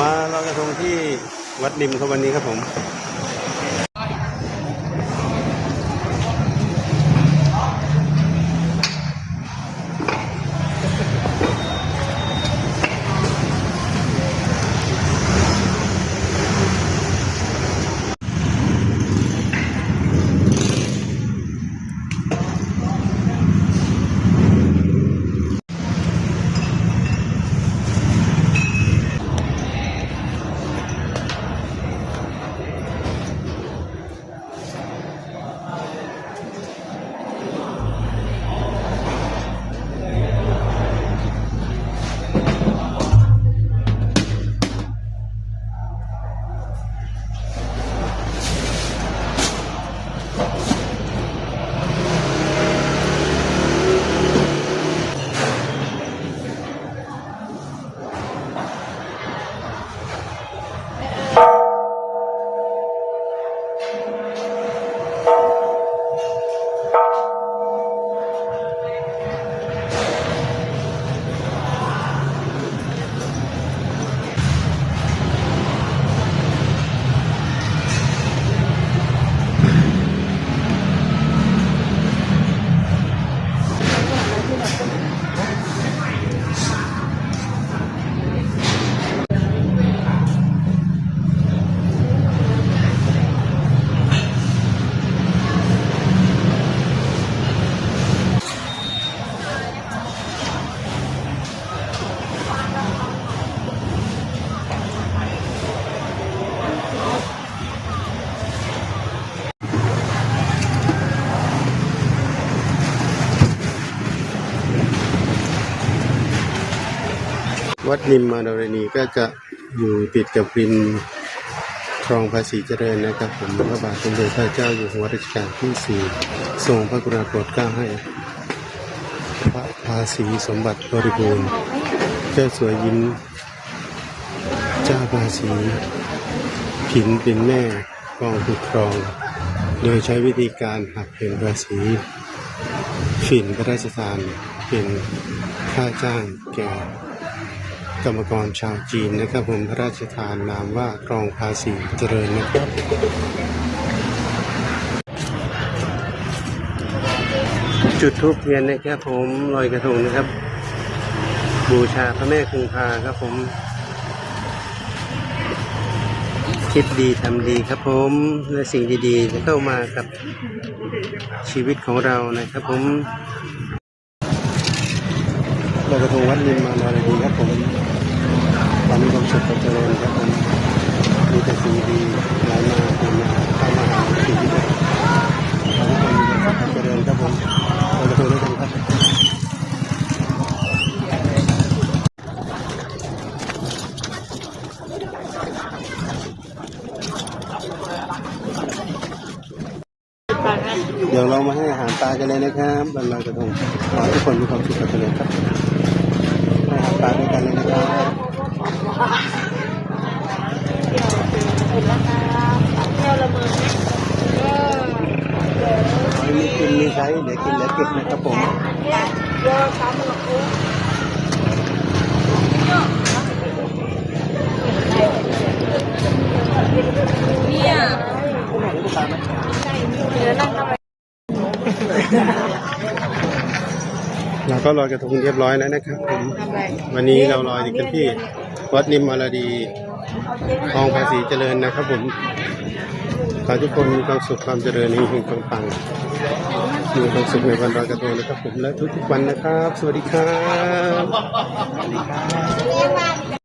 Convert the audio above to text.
มาลอยกระทงที่วัดดิมครับวันนี้ครับผม วัดนิมมานรณีก็จะอยู่ติดกับริมคลองภาษีเจริญนะครับผมพระบาทสมเด็จพระเจ้าอยู่หัวรัชกาลที่สี่ทรงพระกรุณาโปรดเกล้าให้ พระภาษีสมบัติบริบูรณ์เจ้าสวยยิ้มเจ้าภาษีผินเป็นแม่กองปกครอง โดยใช้วิธีการหักเห็นภาษีฝิ่นพระราชทานเป็นค่าจ้างแก่ กรรมกรชาวจีนนะครับผมพระราชทานนามว่าครองภาษีเจริญนะครับจุดทูปเทียนนะครับผมลอยกระทงนะครับ บูชาพระแม่คงคาครับผม คิดดีทำดีครับผมและสิ่งดีๆจะเข้ามากับชีวิตของเรานะครับผม กระทงวัดนิมมานอะไรดีครับผมวามมีความสุขความเจริญครับผมมีแต่สิ่งดีไหลมาเทมาเข้ามาหาชีวิตเราขอให้ทุกคนมีความสุขความเจริญครับผมลอยกระทงด้วยกันครับเดี๋ยวเรามาให้อาหารปลากันเลยนะครับบรรลอยกระทงขอให้ทุกคนมีความสุขกันเลยครับให้อาหารปลาด้วยกันเลยนะครับขอให้มีกินมี ใช้เดี๋ยวกินแล้วเก็บนะครับผมเนี่ยเดี๋ยวนั่งทำไมเราก็ลอยกระทงเรียบร้อยแล้วนะครับผมวันนี้เราลอยกันที่วัดนิมมาลาดีคลองภาษีเจริญนะครับผมขอให้ทุกคนมีความสุขความเจริญในหิ่งปังๆ มีความสุขในวันลอยกระทงนะครับผมและทุกๆวันนะครับ สวัสดีครับ